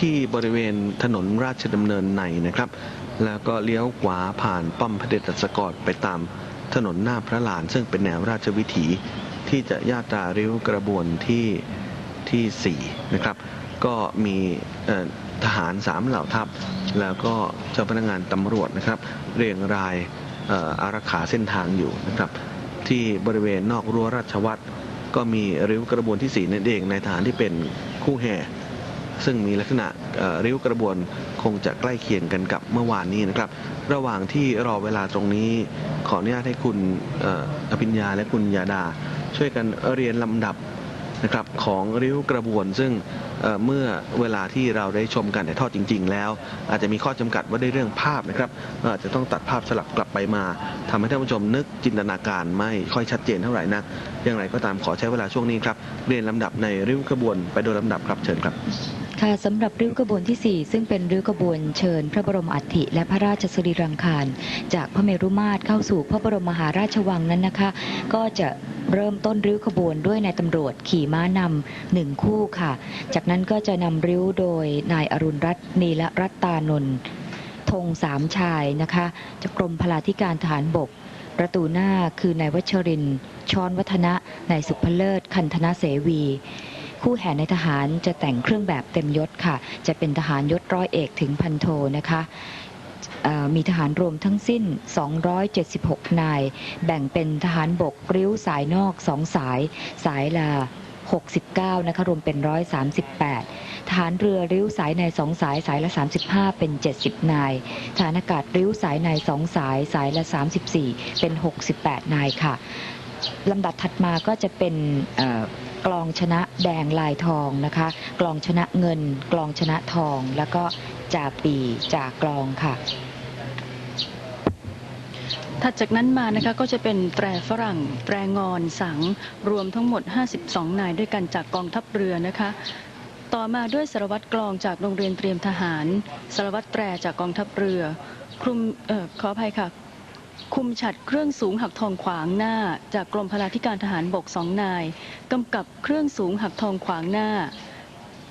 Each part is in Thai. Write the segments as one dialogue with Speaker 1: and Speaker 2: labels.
Speaker 1: ที่บริเวณถนนราชดำเนินในนะครับ แล้วก็เลี้ยวขวาผ่านป้อมพระเดชสกอรไปตามถนนหน้าพระลาน ซึ่งเป็นแนวราชวิถีที่จะญาตราริ้วกระบวนที่ที่4นะครับ ก็มีทหารสามเหล่าทัพ แล้วก็เจ้าพนักงานตำรวจนะครับ เรียงรายเอ่ออารักขาเส้นทางอยู่นะครับ ที่บริเวณนอกรั้วราชวัตรก็มีริ้วกระบวนที่4นั่นเองในฐานที่เป็นคู่แห่ ซึ่งมีลักษณะริ้วกระบวนคงจะใกล้เคียงกันกับเมื่อวานนี้นะครับ ระหว่างที่รอเวลาตรงนี้ขออนุญาตให้คุณอภิญญาและคุณยาดา ช่วยกันเรียนลำดับนะครับของริ้วกระบวนซึ่งเมื่อเวลาที่เราได้ชมการถ่ายทอดจริง ๆ แล้ว อาจจะมีข้อจำกัดว่าด้วยเรื่องภาพนะครับอาจจะต้องตัดภาพสลับกลับไปมาทำให้ท่านผู้ชมนึกจินตนาการไม่ค่อยชัดเจนเท่าไหร่นักอย่างไรก็ตามขอใช้เวลาช่วงนี้ครับเรียนลำดับในริ้วกระบวนไปโดยลำดับครับเชิญครับ
Speaker 2: ค่ะสำหรับริ้วขบวนที่ 4 ซึ่งเป็นริ้วขบวนเชิญพระบรมอัฐิและพระราชสรีรังคาร จากพระเมรุมาตรเข้าสู่พระบรมมหาราชวังนั้นนะคะ ก็จะเริ่มต้นริ้วขบวนด้วยนายตำรวจขี่ม้านำหนึ่งคู่ค่ะ จากนั้นก็จะนำริ้วโดยนายอรุณรัตน์นีละรัตตานนท์ธงสามชายนะคะจากกรมพลาธิการทหารบก ประตูหน้าคือนายวัชรินทร์ช้อนวัฒนะนายสุภเลิศคันธนเสวี คู่แห่ในทหารจะแต่งเครื่องแบบเต็มยศค่ะ จะเป็นทหารยศร้อยเอกถึงพันโทนะคะมีทหารรวมทั้งสิ้น 276 นาย แบ่งเป็นทหารบกริ้วสายนอก2สาย สายละ69 นะคะ รวมเป็น 138 ทหารเรือริ้วสายใน2สาย สายละ 35 เป็น 70 นาย ทหารอากาศริ้วสายใน2สาย สายละ 34 เป็น 68 นายค่ะลำดับถัดมาก็จะเป็น กลองชนะแดงลายทองนะคะ กลองชนะเงิน กลองชนะทอง แล้วก็จ่าปีจ่ากลองค่ะ
Speaker 3: ถัดจากนั้นมานะคะก็จะเป็นแตรฝรั่ง แตรงอนสัง รวมทั้งหมด 52 นายด้วยกันจากกองทัพเรือนะคะ ต่อมาด้วยสารวัตรกลองจากโรงเรียนเตรียมทหาร สารวัตรแตรจากกองทัพเรือคลุมเออขออภัยค่ะ คุมฉัดเครื่องสูงหักทองขวางหน้า จากกรมพลาธิการทหารบกสองนายกำกับเครื่องสูงหักทองขวางหน้า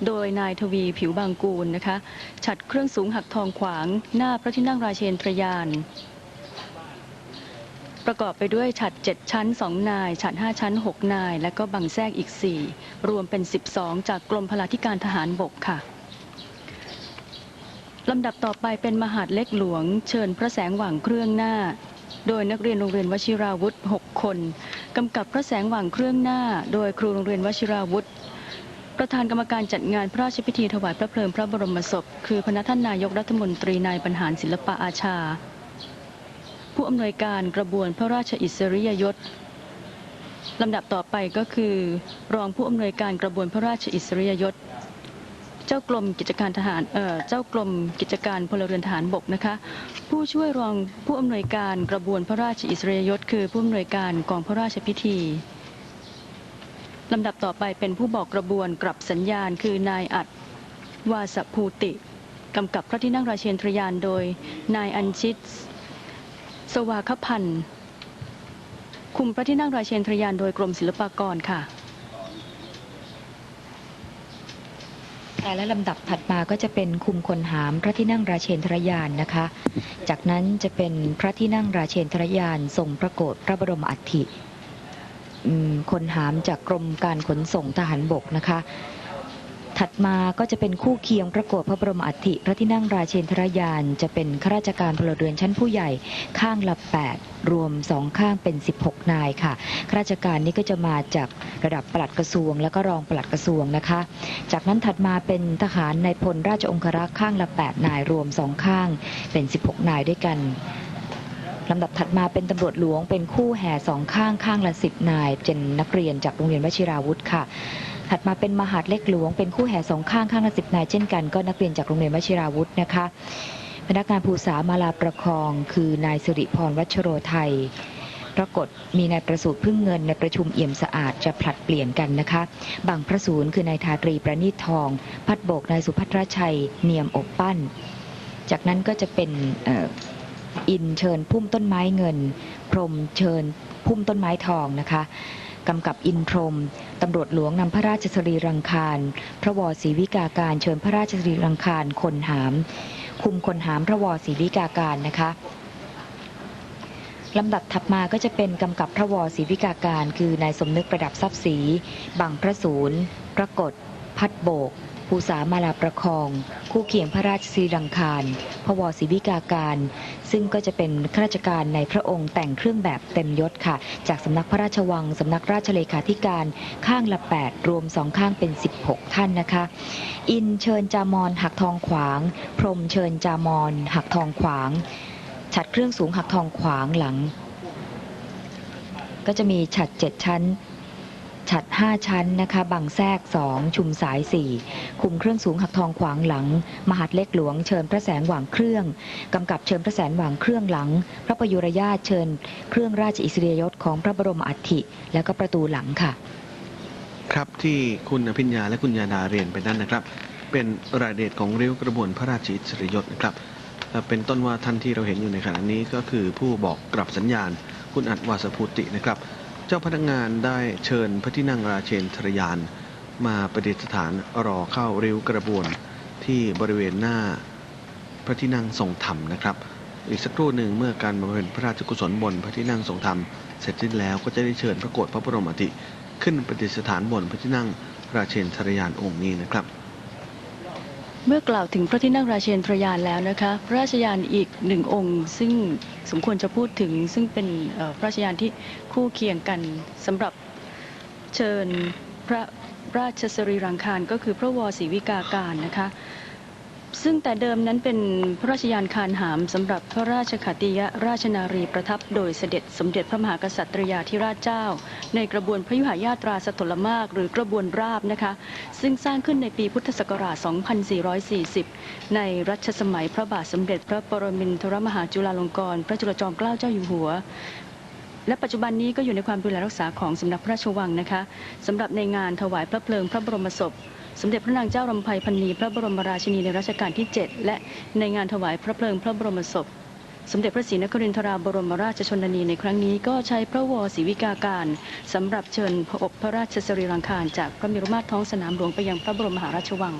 Speaker 3: โดยนายทวีผิวบางกูลนะคะ ฉัดเครื่องสูงหักทองขวางหน้าพระที่นั่งราชเชนทรยาน ประกอบไปด้วยฉัด 7 ชั้น 2 นาย ฉัด 5 ชั้น 6 นาย และก็บังแทรกอีก 4 รวมเป็น 12 จากกรมพลาธิการทหารบกค่ะลำดับต่อไปเป็นมหาดเล็กหลวง เชิญพระแสงหว่างเครื่องหน้า โดยนักเรียนโรงเรียนวชิราวุธ 6 คนกำกับพระแสงหว่างเครื่องหน้า โดยครูโรงเรียนวชิราวุธ ประธานกรรมการจัดงานพระราชพิธีถวายพระเพลิงพระบรมศพ คือพระท่านนายกรัฐมนตรีนายบรรหารศิลปะอาชา ผู้อำนวยการกระบวนพระราชอิสริยยศลำดับต่อไปก็คือ รองผู้อำนวยการกระบวนพระราชอิสริยยศ เจ้ากรมกิจการทหารเอ่อเจ้ากรมกิจการพลเรือนทหารบกนะคะ ผู้ช่วยรองผู้อำนวยการกระบวนพระราชอิสริยยศคือผู้อำนวยการกองพระราชพิธีลำดับต่อไปเป็นผู้บอกกระบวนกลับสัญญาณ คือนายอัดวาสภูติกำกับพระที่นั่งราชเชนทรยานโดย นายอัญชิต สวาคพันธ์คุมพระที่นั่งราชเชนทรยานโดยกรมศิลปากรค่ะ
Speaker 2: และลำดับถัดมาก็จะเป็นคุมคนหามพระที่นั่งราเชนทรยานนะคะ จากนั้นจะเป็นพระที่นั่งราเชนทรยานทรงพระโกรธพระบรมอัฐิคนหามจากกรมการขนส่งทหารบกนะคะ ถัดมาก็จะเป็นคู่เคียงประกวดพระบรมอัฐิพระที่นั่งราเชนทรยานจะเป็นข้าราชการพลเรือนชั้นผู้ใหญ่ข้างละ 8 รวมสองข้างเป็น 16 นายค่ะข้าราชการนี้ก็จะมาจากระดับปลัดกระทรวง และก็รองปลัดกระทรวงนะคะ จากนั้นถัดมาเป็นทหารในพลราชองครักษ์ข้างละ 8 นายรวมสองข้างเป็น 16 นายด้วยกันลำดับถัดมาเป็นตำรวจหลวงเป็นคู่แห่สองข้างข้างละ10นายเป็นนักเรียนจากโรงเรียนวชิราวุธค่ะ ถัดมาเป็นมหาดเล็กหลวง เป็นคู่แห่สองข้างข้างละสิบนายเช่นกันก็นักเรียนจากโรงเรียนวชิราวุธนะคะพนักงานภูษามาลาประคอง คือนายสิริพรวัชโรไทยปรากฏมีนายประสูติพึ่งเงินในประชุมเอี่ยมสะอาดจะผลัดเปลี่ยนกันนะคะบางพระศูนย์คือนายทาตรีประณีตทอง พัดโบกนายสุพัทรชัยเนียมอบปั้น จากนั้นก็จะเป็นอินเชิญพุ่มต้นไม้เงิน พรมเชิญพุ่มต้นไม้ทองนะคะ กำกับอินพรมตำรวจหลวงนำพระราชสรีรังคาร พระวศรีวิกาการเชิญพระราชสรีรังคารคนหาม คุมคนหามพระวศรีวิกาการนะคะลำดับถัดมาก็จะเป็นกำกับพระวศรีวิกาการ คือนายสมนึกประดับทรัพย์ศรีบังพระศูนย์ประกฏพัดโบก ภูษามาลาประคอง คู่เคียงพระราชสีรังคารพระวศรีวิกาการ ซึ่งก็จะเป็นข้าราชการในพระองค์แต่งเครื่องแบบเต็มยศค่ะ จากสำนักพระราชวังสำนักราชเลขาธิการข้างละ 8 รวมสองข้างเป็น 16 ท่านนะคะ อินเชิญจามอนหักทองขวาง พรมเชิญจามอนหักทองขวาง ฉัดเครื่องสูงหักทองขวางหลัง ก็จะมีฉัดเจ็ดชั้น ฉัดห้าชั้นนะคะบังแทรกสองชุมสายสี่คุมเครื่องสูงหักทองขวางหลัง มหาดเล็กหลวงเชิญพระแสงหว่างเครื่องกำกับเชิญพระแสงหว่างเครื่องหลัง พระประยุรญาตเชิญ เครื่องราชอิสริยยศของพระบรมอัฐิแล้วก็ประตูหลังค่ะ
Speaker 1: ครับที่คุณอภิญญาและคุณยาดาเรียนไปนั้นนะครับ เป็นรายละเอียดของริ้วกระบวนพระราชอิสริยยศนะครับเอ่อเป็นต้นว่าท่านที่เราเห็นอยู่ในขณะนี้ก็คือผู้บอกกลับสัญญาณ คุณอัดวาสภูตินะครับ เจ้าพนักงานได้เชิญพระที่นั่งราเชนทรยาน มาประดิษฐานรอเข้าริ้วกระบวนที่บริเวณหน้าพระที่นั่งทรงธรรมนะครับ อีกสักครู่หนึ่งเมื่อการบำเพ็ญพระราชกุศลบนพระที่นั่งทรงธรรม เสร็จสิ้นแล้วก็จะได้เชิญพระโกรธพระบรมอัฐิขึ้นประดิษฐานบนพระที่นั่งราเชนทรยานองค์นี้นะครับ
Speaker 3: เมื่อกล่าวถึงพระที่นั่งราเชนทรยานแล้วนะคะ พระราชยานอีกหนึ่งองค์ ซึ่งสมควรจะพูดถึงซึ่งเป็นพระราชยานที่คู่เคียงกันสำหรับเชิญพระราชสรีรังคารก็คือพระวศรีวิกาการนะคะ ซึ่งแต่เดิมนั้นเป็นพระราชยานคานหามสำหรับพระราชขัติยราชนารีประทับโดยเสด็จสมเด็จพระมหากษัตริยาธิราชเจ้า ในกระบวนพระยุหายาตราสถลมาก หรือกระบวนราบนะคะ ซึ่งสร้างขึ้นในปีพุทธศักราช 2440 ในรัชสมัยพระบาทสมเด็จพระปรมินทรมหาจุฬาลงกรณ์พระจุลจอมเกล้าเจ้าอยู่หัวและปัจจุบันนี้ก็อยู่ในความดูแลรักษาของสำนักพระราชวังนะคะสำหรับในงานถวายพระเพลิงพระบรมศพ สมเด็จพระนางเจ้ารำไพพันนีพระบรมราชินีในรัชกาลที่ 7 และในงานถวายพระเพลิงพระบรมศพ สมเด็จพระศรีนครินทราบรมราชชนนีในครั้งนี้ก็ใช้พระวศรีวิกาการสำหรับเชิญพระอบพระราชสรีรังคารจากพระเมรุมาตรท้องสนามหลวงไปยังพระบรมมหาราชวัง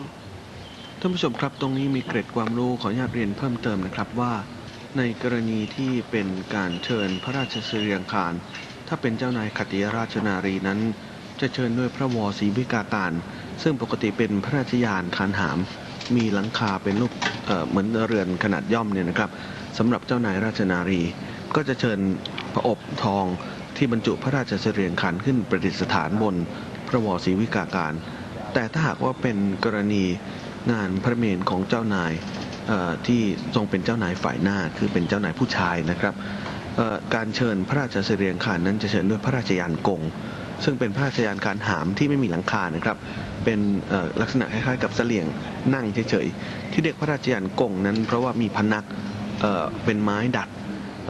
Speaker 1: ท่านผู้ชมครับตรงนี้มีเกร็ดความรู้ขออนุญาตเรียนเพิ่มเติมนะครับว่า ในกรณีที่เป็นการเชิญพระราชสรีรังคาร ถ้าเป็นเจ้านายขัตติยราชนารีนั้น จะเชิญด้วยพระวศรีวิกาการ ซึ่งปกติเป็นพระราชยานคานหาม มีหลังคาเป็นรูปเเหมือนเรือนขนาดย่อมเนี่ยนะครับสำหรับเจ้านายราชนารี ก็จะเชิญพระอบทองที่บรรจุพระราชเสรีรังคารขึ้นประดิษฐานบนพระวศรีวิกาการ แต่ถ้าหากว่าเป็นกรณีงานพระเมรุของเจ้านายที่ทรงเป็นเจ้านายฝ่ายหน้าคือเป็นเจ้านายผู้ชายนะครับการเชิญพระราชเสรีรังคารนั้นจะเชิญด้วยพระราชยานกง ซึ่งเป็นพระราชยานการหามที่ไม่มีหลังคานะครับ เป็นลักษณะคล้ายๆกับเสลี่ยงนั่งเฉยๆ ที่เรียกพระราชยานกงนั้น เพราะว่ามีพนักเเป็นไม้ดัด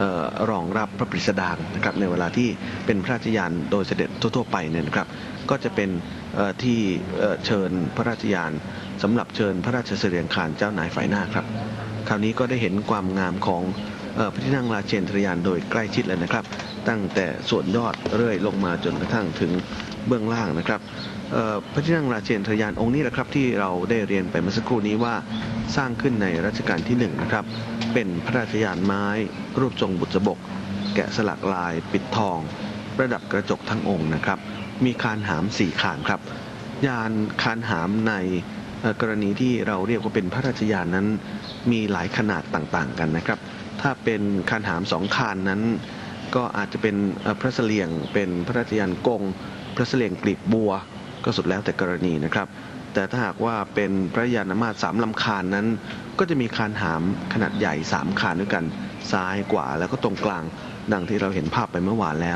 Speaker 1: ออรองรับพระปริสดางนะครับในเวลาที่เป็นพระราชยานโดยเสด็จทั่วๆไปเนี่ยนะครับ ก็จะเป็นที่เชิญพระราชยานสำหรับเชิญพระราชเสรียงคารเจ้านายฝ่ายหน้าครับ คราวนี้ก็ได้เห็นความงามของพระที่นั่งราชเชนทรยานโดยใกล้ชิดเลยนะครับ ตั้งแต่ส่วนยอดเรื่อยลงมาจนกระทั่งถึง เบื้องล่างนะครับพระที่นั่งราชเชนทรยานองค์นี้แหละครับที่เราได้เรียนไปเมื่อสักครู่นี้ว่าสร้างขึ้นในรัชกาลที่หนึ่งนะครับเป็นพระราชยานไม้ รูปทรงบุษบก แกะสลักลาย ปิดทอง ประดับกระจกทั้งองค์นะครับ มีคานหามสี่คานครับ ยานคานหามในกรณีที่เราเรียกว่าเป็นพระราชยานนั้น มีหลายขนาดต่างๆกันนะครับ ถ้าเป็นคานหามสองคานนั้น ก็อาจจะเป็นพระเสลียงเป็นพระราชยานกง พระเสลียงกลีบบัวก็สุดแล้วแต่กรณีนะครับ แต่ถ้าหากว่าเป็นพระยานมาตรสามลำคาญนั้น ก็จะมีคานหามขนาดใหญ่สามคานด้วยกัน ซ้ายขวาแล้วก็ตรงกลาง ดังที่เราเห็นภาพไปเมื่อวานแล้ว